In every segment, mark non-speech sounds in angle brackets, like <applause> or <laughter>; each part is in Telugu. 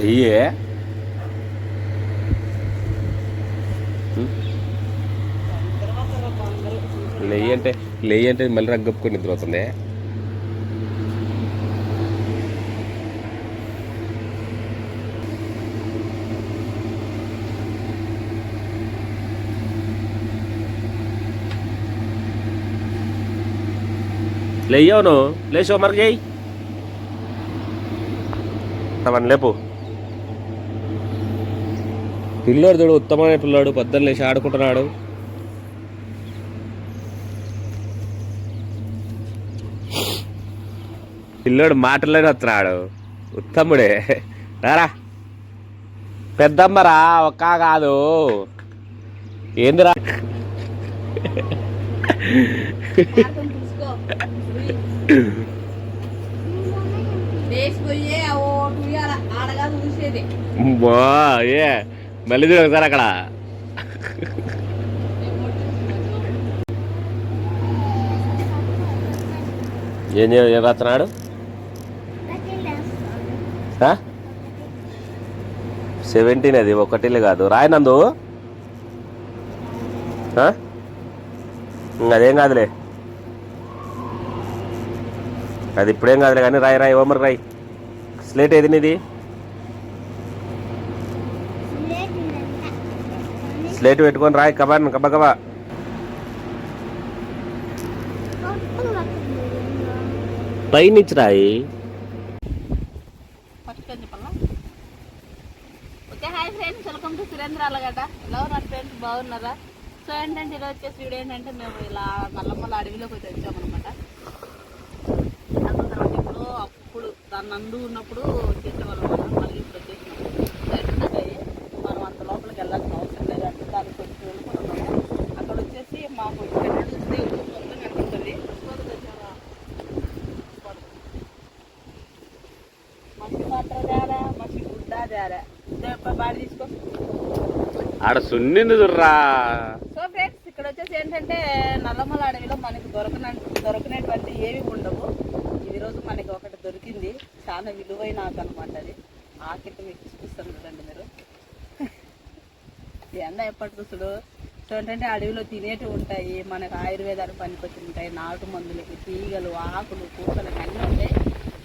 వెయ్యే. నెయ్యి అంటే నెయ్యి అంటే మళ్ళీ రగ్గప్పుకొని నిద్ర అవుతుంది లేయవును లేచి హోంవర్క్ చేయి అవన్నీ లేపు. పిల్లోడు చూడు ఉత్తమమైన పిల్లాడు పొద్దున్న లేచి ఆడుకుంటున్నాడు. పిల్లోడు మాటల్లోనే వస్తున్నాడు. ఉత్తముడే. రారా. పెద్దమ్మరా ఒక్క కాదు. ఏందిరా? ఏ. మళ్ళీ చూడు ఒకసారి అక్కడ. ఏం చే- ఏం రాస్తున్నాడు? సెవెంటీన్ అది ఒకటిల్లు కాదు. రాయనందు ఆ? అదేం కాదులే. అది ఇప్పుడేం కాదులే కానీ రాయి రాయి ఓమర్ రాయి. స్లేట్ ఏది నీది? స్లేట్ పెట్టుకొని రాయి కబాన్ కబా కబా పైనుంచి రాయి ఫస్ట్ అని చెప్పాలా okay hi friends welcome to Surendra Alagadda ఎలా ఉన్నారు ఫ్రెండ్స్ బాగున్నారా? సో ఏంటంటే ఈరోజు వచ్చేసి వీడియో ఏంటంటే మేము ఇలా నల్లమల్ల అడవిలోకి వచ్చి వచ్చామన్నమాట. అసలు ఇప్పుడు అప్పుడు దాన్ని నందు ఉన్నప్పుడు చేసేవాళ్ళం అన్నమాట. మళ్ళీ ఇప్పుడు వచ్చేసినాం సో ఏంటంటే మనం అంత లోపలికి వెళ్ళాల్సిన అవసరం లేదంటే దానికి కొంచెం వెళ్ళుకుంటున్నాము అక్కడ వచ్చేసి మాకు ఇక్కడ నుండి చూస్తే ఊరు మొత్తం కనిపిస్తుంది చూడదు వచ్చారా మసి పాత్ర తేరా మసి గుడ్డ తేరా ఇదే బాడీ తీసుకో ఆడ సున్నింది దుర్రా సో ఫ్రెండ్స్ ఇక్కడ వచ్చేసి ఏంటంటే నల్లమల అడవిలో మనకి దొరకన దొరకనటువంటి ఏవి ఉండవు. ఈ రోజు మనకి ఒకటి దొరికింది. చాలా విలువైన ఆకు అనమాట అది. ఆకిట్టు మీకు చూపిస్తాను చూడండి మీరు. ఎండ ఎప్పటి చూసుడు? సో ఏంటంటే అడవిలో తినేటివి ఉంటాయి. మనకు ఆయుర్వేదానికి పనికొచ్చి ఉంటాయి. నాటు మందులకి తీగలు ఆకులు పూసలు అన్నీ ఉంటాయి.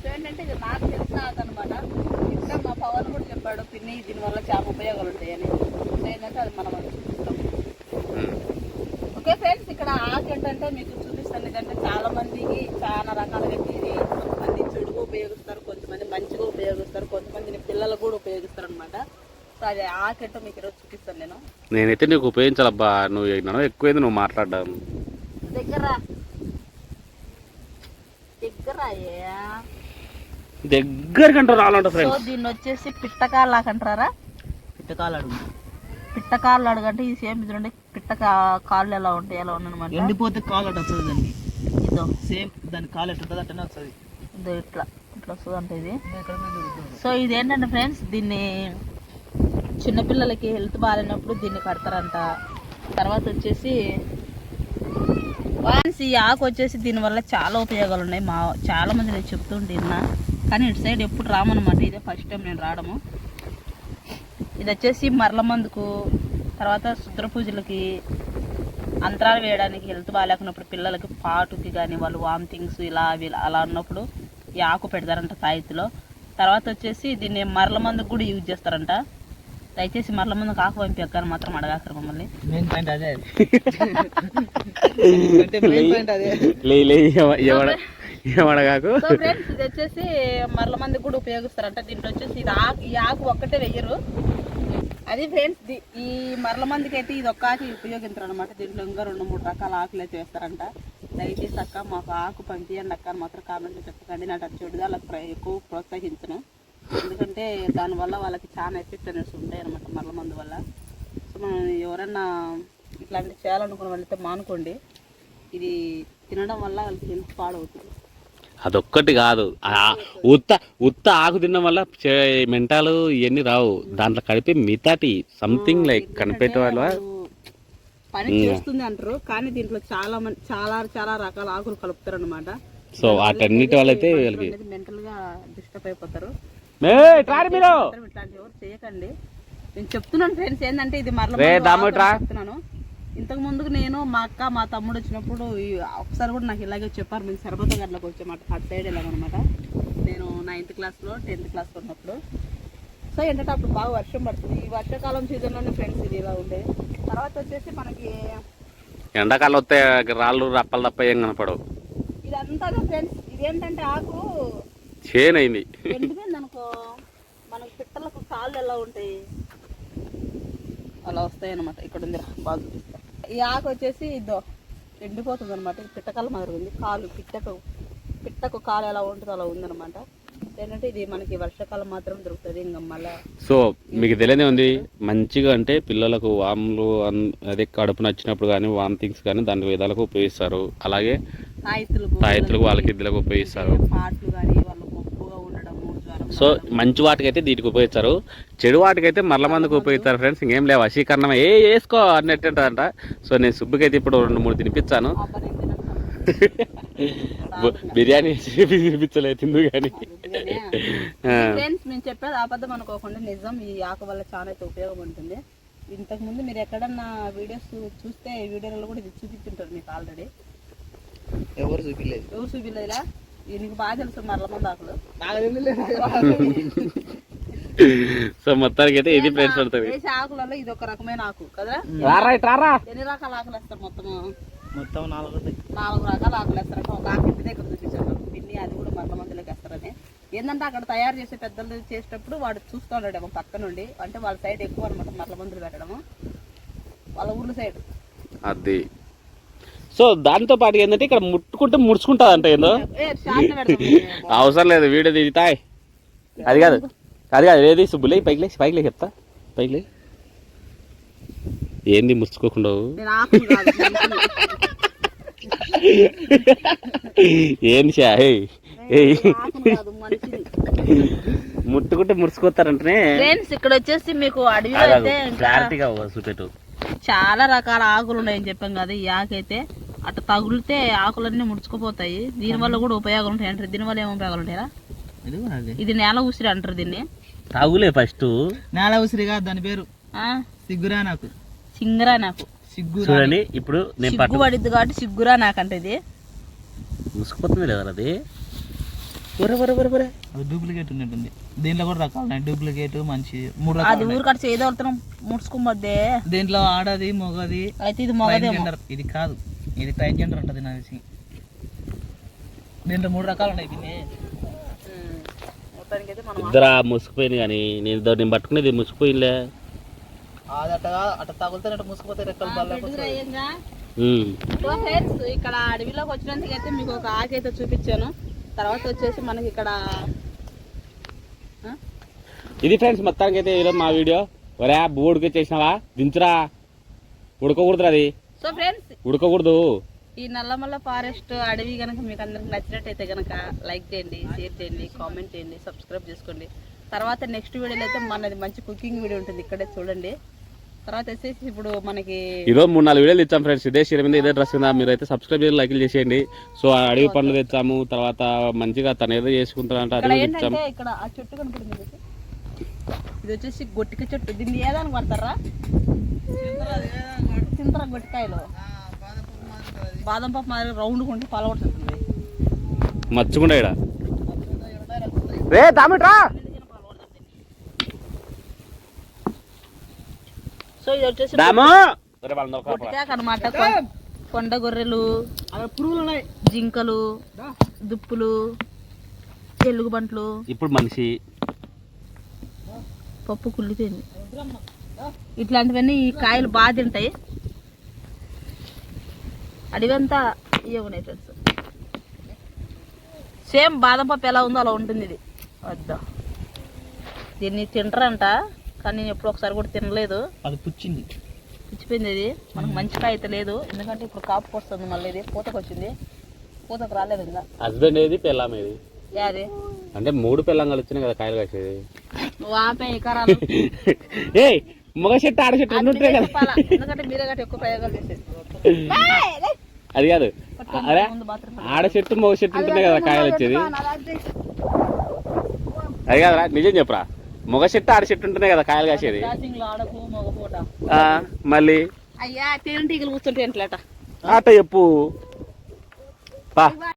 సో ఏంటంటే ఇది నాకు తెలిసిన ఆకు అనమాట ఇంకా మా పవన్ కూడా చెప్పాడు పిన్ని దీనివల్ల చాలా ఉపయోగాలు ఉంటాయని అది మనం చూపిస్తాం ఓకే ఫ్రెండ్స్ ఇక్కడ ఆకు ఏంటంటే మీకు చూపిస్తాను ఎందుకంటే చాలా మందికి చాలా రకాలుగా ఇది మంది చెడుగా ఉపయోగిస్తారు కొంతమంది మంచిగా ఉపయోగిస్తారు కొంతమందిని పిల్లలకు కూడా ఉపయోగిస్తారు అనమాట సో అది ఆకు ఏంటో మీకు ఈరోజు చూపిస్తాను నేను. నేనైతే నీకు ఉపయోగించాలబ్బా నువ్వు నన్ను ఎక్కువైంది నువ్వు మాట్లాడడం. దగ్గర దగ్గర దగ్గరకంటూ రావాలంట సో ఫ్రెండ్స్ దీన్ని వచ్చేసి పిట్టకాళ్ళు అంటారా? అడుగు పిట్టకాళ్ళు అడుగంటే ఈ సేమ్ చూడండి పిట్ట కా- కాళ్ళు ఎలా ఉంటాయి ఎలా ఉన్నమాట ఎండిపోతే కాలు అటు వస్తుంది దానికి. ఇదో. సేమ్ దాని కాలు ఎట్టు ఉంటుంది అట్టనే వస్తుంది. ఇదో ఇట్లా ఇట్లా వస్తుంది అంటే ఇది. సో ఇది ఏంటంటే ఫ్రెండ్స్ దీన్ని చిన్నపిల్లలకి హెల్త్ బాగాలేనప్పుడు దీన్ని కడతారంట. తర్వాత వచ్చేసి ఫ్రెండ్స్ ఈ ఆకు వచ్చేసి దీనివల్ల చాలా ఉపయోగాలు ఉన్నాయి. మా చాలా మంది నేను చెప్తుంటే కానీ ఇటు సైడ్ ఎప్పుడు రామన్నమాట. ఇదే ఫస్ట్ టైం నేను రావడము. ఇది వచ్చేసి మరల మందుకు తర్వాత శుద్ర పూజలకి అంతరాలు వేయడానికి హెల్త్ బాగాలేకున్నప్పుడు పిల్లలకి పాటుకి కానీ వాళ్ళు వామిటింగ్స్ ఇలా అవి ఇలా అలా ఉన్నప్పుడు ఈ ఆకు పెడతారంట తాయితిలో తర్వాత వచ్చేసి దీన్ని మరల మందుకు కూడా యూజ్ చేస్తారంట. దయచేసి మరల మందుకు ఆకు పంపించాను మాత్రం అడగాకరు మమ్మల్ని. మెయిన్ పాయింట్ అదే. అంటే మెయిన్ పాయింట్ అదే. లే లే ఎవ- ఎవడ ఎవడగాకు? సో ఫ్రెండ్స్ ఇది వచ్చేసి మరల మందికి కూడా ఉపయోగిస్తారంట. దీంట్లో వచ్చేసి ఇది ఆకు ఈ ఆకు ఒక్కటే వెయ్యరు. అది ఫ్రెండ్స్ ఈ మరల మందికి అయితే ఇది ఒక్క ఆకు ఉపయోగించరు అనమాట దీంట్లో ఇంకా రెండు మూడు రకాల ఆకులు అయితే వేస్తారంట. దయచేసి అక్క మాకు ఆకు పంపించండి అక్క. అని మాత్రం కామెంట్లో చెప్పకండి. నా చెడుగా వాళ్ళకి ప్ర- ఎక్కువ ప్రోత్సహించను. ఎందుకంటే దానివల్ల వాళ్ళకి చాలా ఎఫెక్ట్ అనేసి ఉంటాయి అనమాట మరల మందు వల్ల. సో మనం ఎవరన్నా ఇట్లాంటివి చేయాలనుకున్న వాళ్ళైతే మానుకోండి. ఇది తినడం వల్ల వాళ్ళకి హెల్త్ పాడవుతుంది. అదొక్కటి కాదు. ఆ ఉత్త ఉత్త ఆకు తినడం వల్ల మెంటాలు ఇవన్నీ రావు. దాంట్లో కలిపి మిగతాటి సంథింగ్ లైక్ కనిపెట్టే వాళ్ళ పని చేస్తుంది అంటారు కానీ దీంట్లో చాలా మంది చాలా చాలా రకాల ఆకులు కలుపుతారు అనమాట సో వాటన్నిటి వల్ల అయితే వీళ్ళకి మెంటల్గా డిస్టర్బ్ అయిపోతారు. చేయకండి. నేను చెప్తున్నాను ఫ్రెండ్స్ ఏంటంటే ఇది మరల. చెప్తున్నాను. ఇంతకు ముందుకు నేను మా అక్క మా తమ్ముడు వచ్చినప్పుడు ఒకసారి కూడా నాకు ఇలాగే చెప్పారు. మేము సరబత గడ్లకు వచ్చామాట. అటు సైడ్ వెళ్ళామన్నమాట. నేను నైన్త్ క్లాస్లో టెన్త్ క్లాస్లో ఉన్నప్పుడు. సో ఏంటంటే అప్పుడు బాగా వర్షం పడుతుంది. ఈ వర్షాకాలం సీజన్లోనే ఫ్రెండ్స్ ఇది ఇలా ఉండే. తర్వాత వచ్చేసి మనకి ఎండాకాలం వస్తే రాళ్ళు రప్పలు తప్ప ఏం కనపడవు. ఇదంతా ఫ్రెండ్స్ ఇదేంటంటే ఆకు? చేను అయింది. అనుకో మనకి పిట్టలకు కాళ్ళు ఎలా ఉంటాయి? అలా వస్తాయి అనమాట ఇక్కడ ఉంది బాగా చూపిస్తా. ఈ ఆకు వచ్చేసి ఇదో ఎండిపోతుంది అనమాట పిట్టకాల మాదిరి ఉంది. కాలు పిట్టకు పిట్టకు కాలు ఎలా ఉంటుందో అలా ఉందన్నమాట. ఏంటంటే ఇది మనకి వర్షాకాలం మాత్రం దొరుకుతుంది. ఇంకా మళ్ళా సో మీకు తెలియదే ఉంది మంచిగా అంటే పిల్లలకు వాములు అదే కడుపు నచ్చినప్పుడు కానీ వామిటింగ్స్ కానీ దాని విధాలకు ఉపయోగిస్తారు. అలాగే తాయెత్తులకు వాళ్ళకి ఇద్దరికి ఉపయోగిస్తారు. పాటలు కానీ వాళ్ళు మొక్కుగా ఉండడము జ్వరం సో మంచి వాటికైతే దీనికి ఉపయోగిస్తారు. చెడు వాటికైతే మరల మందికి ఉపయోగిస్తారు ఫ్రెండ్స్. ఇంకేం లేవు. వశీకరణం ఏ వేసుకో అన్నట్టు అంట సో నేను సుబ్బుకైతే ఇప్పుడు రెండు మూడు తినిపించాను <laughs> బిర్యానీ తినిపించలేదు తిందు కానీ ఫ్రెండ్స్ నేను చెప్పేది అబద్ధం అనుకోకుండా నిజం. ఈ ఆకు వల్ల చాలా అయితే ఉపయోగం ఉంటుంది. ఇంతకు ముందు మీరు ఎక్కడన్నా వీడియోస్ చూస్తే ఈ వీడియోలలో కూడా ఇది చూపించుంటారు మీకు ఆల్రెడీ. ఎవరు చూపించలేదు ఎవరు చూపించలేదా నీకు బాగా తెలుసు మరల సో మొత్తానికి అయితే ఇది ఫ్రెండ్స్ పడుతుంది. వేసే ఆకులలో ఇది ఒక రకమైన ఆకు కదా రారా ఎన్ని రకాల ఆకులు వేస్తారు మొత్తము మొత్తం నాలుగు. నాలుగు రకాల ఆకులు వేస్తారంటే ఒక ఆకు ఇంటి దగ్గర చూపించారు పిన్ని అది కూడా మరల మందిలోకి వేస్తారని ఏంటంటే అక్కడ తయారు చేసే పెద్దలు చేసేటప్పుడు వాడు చూస్తూ ఉంటాడేమో పక్క నుండి. అంటే వాళ్ళ సైడ్ ఎక్కువ అనమాట మరల మందులు పెట్టడము. వాళ్ళ ఊర్ల సైడ్ అది. సో దాంతో పాటు ఏంటంటే ఇక్కడ ముట్టుకుంటే ముడుచుకుంటుంది అంటే ఏందో అవసరం లేదు వీడియో దిగుతాయి. అది కాదు అది కాదు ఏది సుబ్బులే పైకి లేచి పైకి లేచి చెప్తా పైకి లే ఏంది ముడుచుకోకుండా. ఏంది షా ముట్టుకుంటే ముడుచుకోతారంటేనే ఫ్రెండ్స్ ఇక్కడ వచ్చేసి మీకు అడవిలో అయితే క్లారిటీగా చూపెట్టు. చాలా రకాల ఆకులు ఉన్నాయని చెప్పాం కదా ఈ ఆకు అయితే అటు తగులితే ఆకులన్నీ ముడుచుకుపోతాయి. దీనివల్ల కూడా ఉపయోగాలు ఉంటాయి అంటారు. దీనివల్ల ఏం ఉపయోగాలు ఉంటాయా ఇది నేల ఉసిరి అంటారు దీన్ని. తాగులే ఫస్ట్. నేల ఉసిరిగా దాని పేరు. ఆ, సిగ్గురా నాకు. సింగరా నాకు. సిగ్గురా చూడండి ఇప్పుడు నేను సిగ్గు పట్టు పడిద్ది కాబట్టి సిగ్గురా నాకు అంటే ఇది. ముసుకుపోతుంది లేదా అది. అది డూప్లికేట్ ఉన్నట్టుంది. దీంట్లో కూడా రకాలు డూప్లికేట్ మంచి మూడు అది ఉన్నాయి. ఊరికట్టు చేయదలుతున్నాం ముడుచుకోమద్దే దీంట్లో ఆడది మొగది అయితే ఇది ట్రైన్జెండర్ ఇది కాదు. ఇది ట్రైన్జెండర్ ఉంటుంది నాకు తెలిసి దీంట్లో మూడు రకాలు ఉన్నాయి పిన్ని ఉమ్. మొత్తానికి అయితే మనం ఇద్దరా ముసుకుపోయింది కానీ నేను దో- నేను పట్టుకునేది ముసుకుపోయిందిలే. అది అట్టగా అట్ట మూసుకుపోతే రెక్కలు ఇక్కడ అడవిలోకి వచ్చినందుకు అయితే మీకు ఒక ఆకు అయితే చూపించాను. తర్వాత వచ్చేసి మనకి ఇక్కడ? ఇది ఫ్రెండ్స్ మొత్తానికి అయితే ఈరోజు మా వీడియో. ఒరే బోర్డుకి చేసినావా దించురా. ఉడకకూడదు అది. సో ఫ్రెండ్స్ ఉడకకూడదు. ఈ నల్లమల్ల ఫారెస్ట్ అడవి కనుక మీకు అందరికి నచ్చినట్టయితే కనుక లైక్ చేయండి షేర్ చేయండి కామెంట్ చేయండి సబ్స్క్రైబ్ చేసుకోండి. తర్వాత నెక్స్ట్ వీడియోలో అయితే మనది మంచి కుకింగ్ వీడియో ఉంటుంది ఇక్కడే చూడండి. తర్వాత వచ్చేసి ఇప్పుడు మనకి ఈరోజు మూడు నాలుగు వీడియోలు ఇచ్చాం ఫ్రెండ్స్ ఇదే చీర మీద ఇదే డ్రెస్ మీద మీరు అయితే సబ్స్క్రైబ్ చేసి లైక్లు చేసేయండి. సో అడవి పండ్లు తెచ్చాము తర్వాత మంచిగా తను ఏదో చేసుకుంటారంట ఇక్కడ అది ఇక్కడ ఆ చెట్టు కనపడింది. ఇది వచ్చేసి గొట్టిక చెట్టు దీన్ని ఏదాని పడతారా తింటారా గొట్టికాయలు. బాదం పప్పు మాదిరి రౌండ్ ఉండి పలగొడుతుంది మచ్చుకుండా ఇక్కడ రే దామిట్రా సో ఇది వచ్చేసి దాము. అనమాట కొండ గొర్రెలు అక్కడ పురుగులు ఉన్నాయి. జింకలు దుప్పులు ఎలుగుబంట్లు ఇప్పుడు మనిషి. పప్పు కుళ్ళిపోయింది. ఇట్లాంటివన్నీ ఈ కాయలు బాగా తింటాయి. అడివంతా ఇవే ఉన్నాయి ఫ్రెండ్స్ సేమ్ బాదం పప్పు ఎలా ఉందో అలా ఉంటుంది ఇది. వద్దా దీన్ని తింటారంట కానీ నేను ఎప్పుడు ఒకసారి కూడా తినలేదు. అది పుచ్చింది. పిచ్చిపోయింది ఇది. మనకు మంచి కాయ అయితే లేదు. ఎందుకంటే ఇప్పుడు కాపుకి వస్తుంది మళ్ళీ ఇది. పూతకు వచ్చింది. పూతకు రాలేదు ఇంకా. హస్బెండ్ ఏది పెళ్ళాం ఏది? యాది? అంటే మూడు పెళ్ళంగాలు వచ్చినాయి కదా కాయలు కాసేది. ఎకరాలు <laughs> ఏయ్! మగ చెట్టు ఆడ చెట్టు రెండు ఉంటాయి కదా. అది కాదు. అరే ఆడ చెట్టు మగ చెట్టు ఉంటున్నాయి కదా కాయలు వచ్చేది. అది కదరా నిజం చెప్పురా. మొగ చెట్టు ఆడి చెట్టు ఉంటేనే కదా కాయలు కాసేది. మళ్ళీ? అయ్యా తేనెటీగలు కూర్చుంటే ఆట చెప్పు. పా.